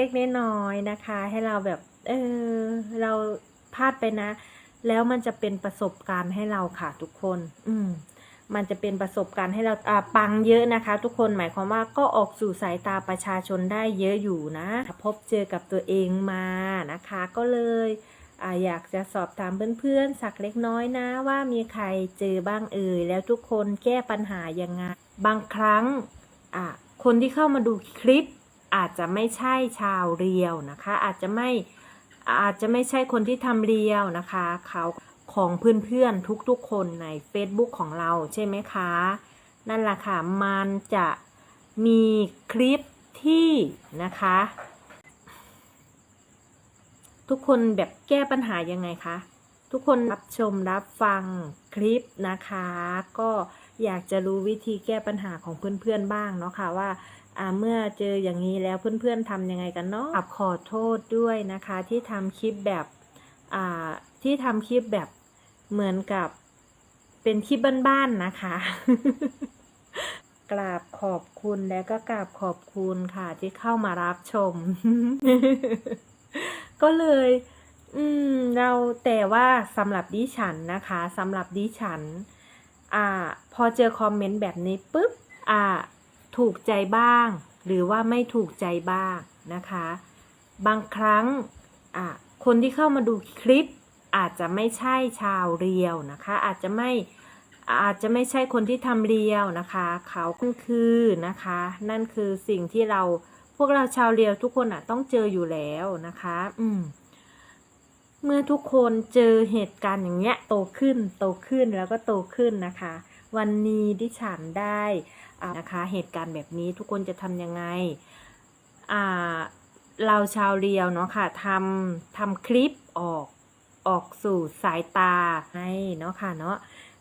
ล็กๆน้อยๆนะคะ ให้เราแบบ เออ เราพลาดไปนะ แล้วมันจะเป็นประสบการณ์ให้เราค่ะทุกคน อืมมันจะเป็นประสบการณ์ให้เราปังเยอะนะคะ ทุกคนหมายความว่าก็ออกสู่สายตาประชาชนได้เยอะอยู่นะ พบเจอกับตัวเองมานะคะ ก็เลยออยากจะสอบถามเพื่อนๆ สักเล็กน้อยนะ ว่ามีใครเจอบ้างเอ่ยแล้วทุกคนแก้ปัญหายังไงบางครั้งคนที่เข้ามาดูคลิป อาจจะไม่ใช่ชาวเรียวนะคะ อาจจะไม่อาจจะไม่ใช่คนที่ทำเรียวนะคะ เขาของเพื่อนๆทุกๆคนใน Facebook ของเราใช่ไหมคะ นั่นแหละค่ะ มันจะมีคลิปที่นะคะ ทุกคนแบบแก้ปัญหายังไงคะ ทุกคนรับชมรับฟังคลิปนะคะ ก็อยากจะรู้วิธีแก้ปัญหาของเพื่อนๆบ้างเนาะค่ะว่า เมื่อเจออย่างนี้แล้วเพื่อนๆทำยังไงกันเนาะขอโทษด้วยนะคะที่ทำคลิปแบบอ่าที่ทำคลิปแบบเหมือนกับเป็นคลิปบ้านๆนะคะ กราบขอบคุณและก็กราบขอบคุณค่ะ ที่เข้ามารับชม ก็เลย อืม เราแต่ว่าสำหรับดิฉันนะคะสำหรับดิฉัน อ่า พอเจอคอมเมนต์แบบนี้ปุ๊บ อ่า ถูกใจบ้าง หรือว่าไม่ถูกใจบ้างนะคะ บางครั้งคนที่เข้ามาดูคลิปอาจจะไม่ใช่ชาวเรียวนะคะ อาจจะไม่อาจจะไม่ใช่คนที่ทำเรียวนะคะ เขาก็คือนะคะ นั่นคือสิ่งที่เราพวกเราชาวเรียวทุกคนอะต้องเจออยู่แล้วนะคะ อืมเมื่อทุกคนเจอเหตุการณ์อย่างเงี้ยโตขึ้นโตขึ้นแล้วก็โตขึ้นนะคะ วันนี้ดิฉันได้ นะคะ เหตุการณ์แบบนี้ทุกคนจะทำยังไงอ่าเราชาวเรียวเนาะค่ะทำทำคลิปออกออกสู่สายตาให้เนาะค่ะเนาะ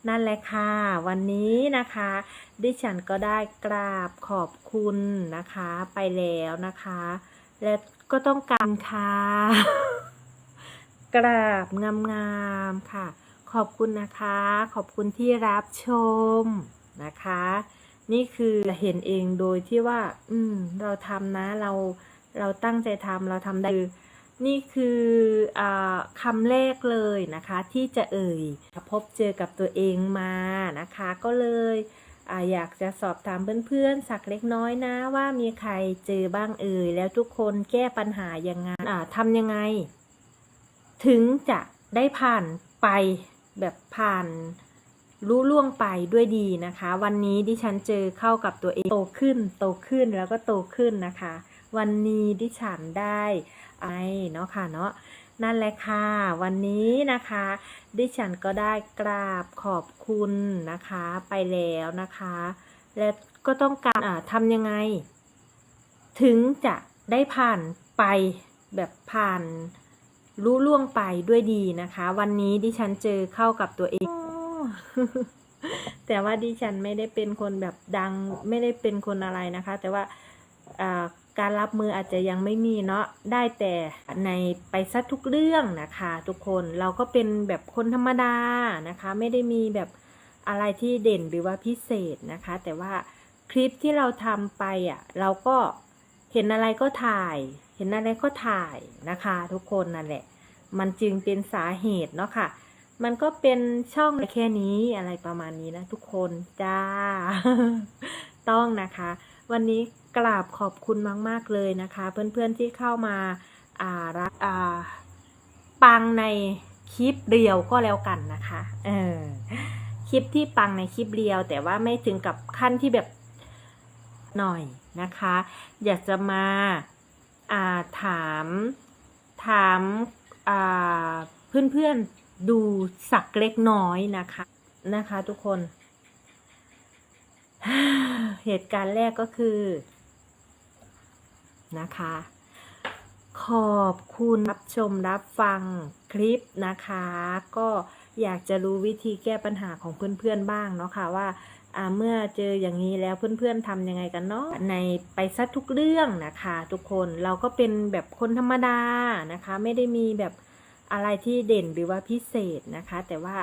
นั่นแหละค่ะ วันนี้นะคะ ดิฉันก็ได้กราบขอบคุณนะคะไปแล้วนะคะ และก็ต้องการค่ะกราบงามๆค่ะ ขอบคุณนะคะ ขอบคุณที่รับชมนะคะ นี่คือเห็นเองโดยที่ว่า อืม เราทำนะ เรา เราตั้งใจทำเราทำได้ นี่คืออาคำแรกเลยนะคะ ที่จะเอ่ย พบเจอกับตัวเองมานะคะ ก็เลยออยากจะสอบถามเพื่อนๆ สักเล็กน้อยนะว่ามีใครเจอบ้างเอ่ย แล้วทุกคนแก้ปัญหายังไงทำยังไง ถึงจะได้ผ่านไปแบบผ่าน รู้ล่วงไปด้วยดีนะคะ วันนี้ดิฉันเจอเข้ากับตัวเองโตขึ้น โตขึ้นแล้วก็โตขึ้นนะคะ วันนี้ดิฉันได้ไอเนาะค่ะเนาะนั่นแหละค่ะ วันนี้นะคะ ดิฉันก็ได้กราบขอบคุณนะคะไปแล้วนะคะ และก็ต้องการทำยังไง ถึงจะได้ผ่านไปแบบผ่านรู้ล่วงไปด้วยดีนะคะ วันนี้ดิฉันเจอเข้ากับตัวเอง แต่ว่าดิฉันไม่ได้เป็นคนแบบดัง ไม่ได้เป็นคนอะไรนะคะ แต่ว่าการรับมืออาจจะยังไม่มีเนาะได้แต่ในไปซะทุกเรื่องนะคะ ทุกคนเราก็เป็นแบบคนธรรมดานะคะ ไม่ได้มีแบบอะไรที่เด่นหรือว่าพิเศษนะคะ แต่ว่าคลิปที่เราทำไปอะเราก็เห็นอะไรก็ถ่าย เห็นอะไรก็ถ่ายนะคะ ทุกคนนั่นแหละ มันจึงเป็นสาเหตุเนาะค่ะ มันก็เป็นช่องแค่นี้อะไรประมาณนี้นะทุกคนจ้า ต้องนะคะ วันนี้กราบขอบคุณมาก ๆ เลยนะคะ เพื่อนๆที่เข้ามาอ่ารักอ่าปังในคลิปเรียวก็แล้วกันนะคะเออคลิปที่ปังในคลิปเรียว แต่ว่าไม่ถึงกับขั้นที่แบบหน่อยนะคะ อยากจะมาอ่าถามถามอ่าเพื่อนๆ ดูสักเล็กน้อยนะคะนะคะ ทุกคน เหตุการณ์แรกก็คือนะคะ ขอบคุณรับชมรับฟังคลิปนะคะ ก็อยากจะรู้วิธีแก้ปัญหาของเพื่อนๆบ้างเนาะค่ะว่าอ่าเมื่อเจออย่างนี้แล้วเพื่อนๆทำยังไงกันเนาะในไปซะทุกเรื่องนะคะ ทุกคนเราก็เป็นแบบคนธรรมดานะคะ ไม่ได้มีแบบ อะไรที่เด่นหรือว่าพิเศษนะคะ แต่ว่า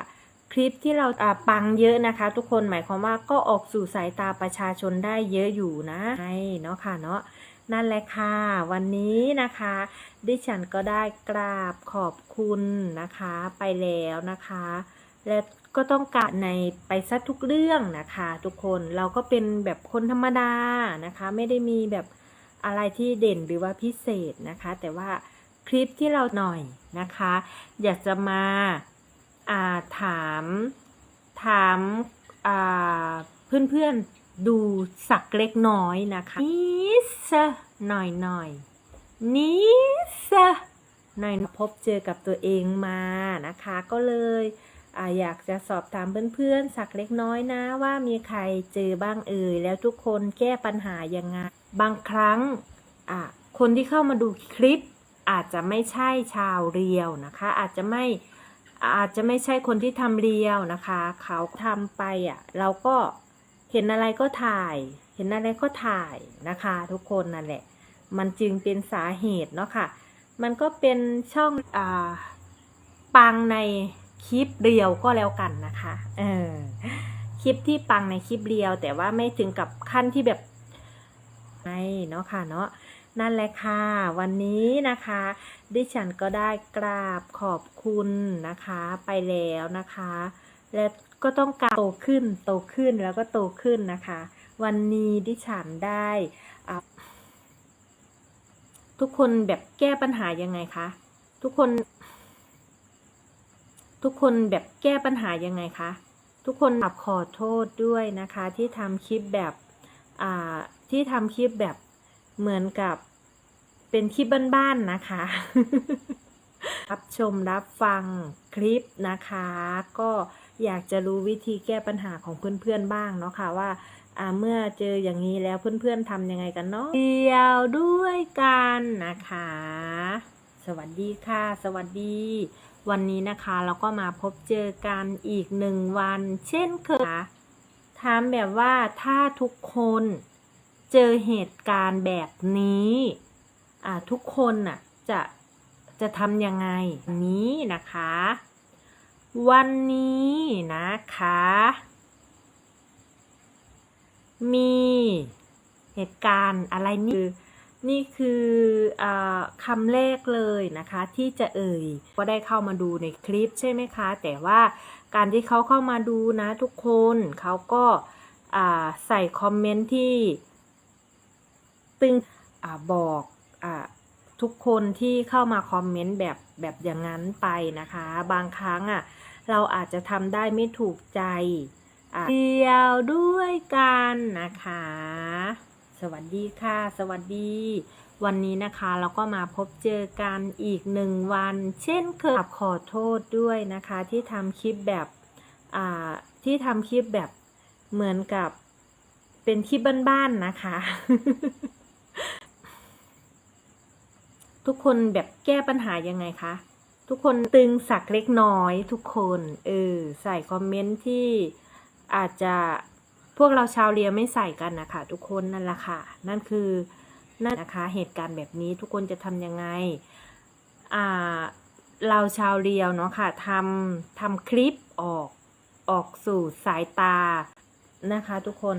คลิปที่เราปังเยอะนะคะ ทุกคนหมายความว่าก็ออกสู่สายตาประชาชนได้เยอะอยู่นะใช่เนาะค่ะเนาะนั่นแหละค่ะ วันนี้นะคะ ดิฉันก็ได้กราบขอบคุณนะคะไปแล้วนะคะ และก็ต้องการในไปซะทุกเรื่องนะคะ ทุกคนเราก็เป็นแบบคนธรรมดานะคะ ไม่ได้มีแบบอะไรที่เด่นหรือว่าพิเศษนะคะ แต่ว่า คลิปที่เราหน่อยนะคะ อยากจะมาาถามถามอ่าเพื่อนๆดูสักเล็กน้อยนะคะนิดซะหน่อยหน่อยนิดซะหน่อยพบเจอกับตัวเองมานะคะ ก็เลยออยากจะสอบถามเพื่อนๆ สักเล็กน้อยนะว่ามีใครเจอบ้างเอ่ยแล้วทุกคนแก้ปัญหายังไงบางครั้งคนที่เข้ามาดูคลิป อาจจะไม่ใช่ชาวเรียวนะคะ อาจจะไม่อาจจะไม่ใช่คนที่ทำเรียวนะคะ เขาทำไปอะเราก็เห็นอะไรก็ถ่าย เห็นอะไรก็ถ่ายนะคะ ทุกคนนั่นแหละ มันจึงเป็นสาเหตุเนาะค่ะ มันก็เป็นช่องอ่าปังในคลิปเรียวก็แล้วกันนะคะเออคลิปที่ปังในคลิปเรียว แต่ว่าไม่ถึงกับขั้นที่แบบไม่เนาะค่ะเนาะ นั่นแหละค่ะ วันนี้นะคะ ดิฉันก็ได้กราบขอบคุณนะคะไปแล้วนะคะ และก็ต้องการโตขึ้นโตขึ้นแล้วก็โตขึ้นนะคะ วันนี้ดิฉันได้ทุกคนแบบแก้ปัญหายังไงคะทุกคน ทุกคนแบบแก้ปัญหายังไงคะทุกคนกราบขอโทษด้วยนะคะที่ทำคลิปแบบที่ทำคลิปแบบ เหมือนกับเป็นคลิปบ้านๆนะคะ รับชมรับฟังคลิปนะคะ ก็อยากจะรู้วิธีแก้ปัญหาของเพื่อนๆบ้างเนาะค่ะว่าเมื่อเจออย่างนี้แล้วเพื่อนๆทำยังไงกันเนาะเดียวด้วยกันนะคะ สวัสดีค่ะ สวัสดี วันนี้นะคะเราก็มาพบเจอกันอีกหนึ่งวัน เช่นเคยถามแบบว่าถ้าทุกคน เจอเหตุการณ์แบบนี้ทุกคนน่ะจะจะทำยังไงนี้นะคะ วันนี้นะคะ มีเหตุการณ์อะไรนี่คือนี่คืออคำแรกเลยนะคะ ที่จะเอ่ยก็ได้เข้ามาดูในคลิปใช่ไหมคะ แต่ว่าการที่เขาเข้ามาดูนะทุกคนเขาก็ใส่คอมเมนต์ที่ ตึงอบอกอทุกคนที่เข้ามาคอมเมนต์แบบแบบอย่างนั้นไปนะคะ บางครั้งอะเราอาจจะทำได้ไม่ถูกใจเดียวด้วยกันนะคะ สวัสดีค่ะ สวัสดี วันนี้นะคะเราก็มาพบเจอกันอีกหนึ่งวัน เช่นเคยขอโทษด้วยนะคะ ที่ทำคลิปแบบที่ทำคลิปแบบเหมือนกับเป็นคลิปบ้านๆนะคะ ทุกคนแบบแก้ปัญหายังไงคะ ทุกคนตึงสักเล็กน้อยทุกคนเออใส่คอมเมนต์ที่อาจจะพวกเราชาวเรียไม่ใส่กันนะคะทุกคนนั่นแหละค่ะ นั่นคือนั่นนะคะเหตุการณ์แบบนี้ทุกคนจะทำยังไงอ่าเราชาวเรียวเนาะค่ะทำทำคลิปออกออกสู่สายตานะคะทุกคน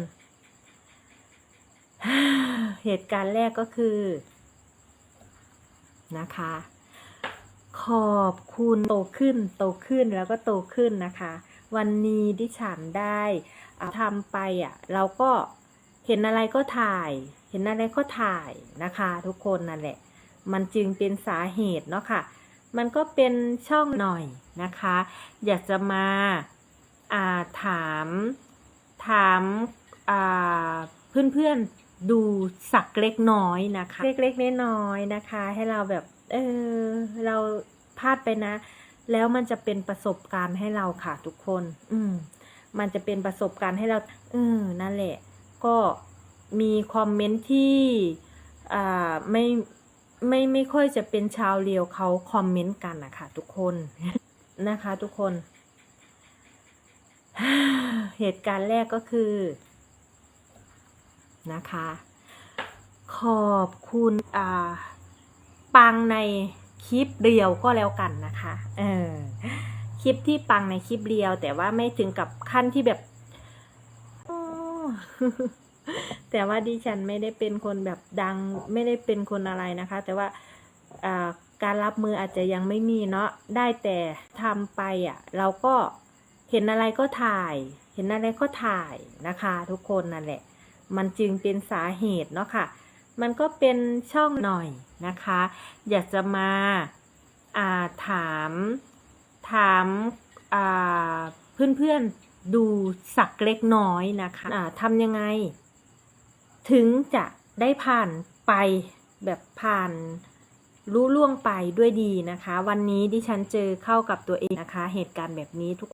เหตุการณ์แรกก็คือ นะคะ ขอบคุณโตขึ้นโตขึ้นแล้วก็โตขึ้นนะคะ วันนี้ดิฉันได้ทำไปอะเราก็เห็นอะไรก็ถ่าย เห็นอะไรก็ถ่ายนะคะ ทุกคนนั่นแหละ มันจึงเป็นสาเหตุเนาะค่ะ มันก็เป็นช่องหน่อยนะคะ อยากจะมาาถามถามอ่าเพื่อนๆ ดูสักเล็กน้อยนะคะ เล็กๆน้อยๆนะคะ ให้เราแบบ เออ เราพลาดไปนะ แล้วมันจะเป็นประสบการณ์ให้เราค่ะทุกคน อืม มันจะเป็นประสบการณ์ให้เรา เออนั่นแหละ ก็มีคอมเมนต์ที่ อ่าไม่ไม่ไม่ค่อยจะเป็นชาวเรียวเขาคอมเมนต์กันนะคะทุกคนนะคะ ทุกคน เหตุการณ์แรกก็คือ นะคะ ขอบคุณอ่าปังในคลิปเรียวก็แล้วกันนะคะเออคลิปที่ปังในคลิปเรียว แต่ว่าไม่ถึงกับขั้นที่แบบแต่ว่าดิฉันไม่ได้เป็นคนแบบดังไม่ได้เป็นคนอะไรนะคะ แต่ว่าอ่าการรับมืออาจจะยังไม่มีเนาะได้แต่ทำไปอะ เราก็เห็นอะไรก็ถ่าย เห็นอะไรก็ถ่ายนะคะ ทุกคนนั่นแหละ มันจึงเป็นสาเหตุเนาะค่ะ มันก็เป็นช่องหน่อยนะคะ อยากจะมาาถามถามาเพื่อนๆดูสักเล็กน้อยนะคะทำยังไง ถึงจะได้ผ่านไปแบบผ่านรู้ล่วงไปด้วยดีนะคะ วันนี้ดิฉันเจอเข้ากับตัวเองนะคะ เหตุการณ์แบบนี้ทุก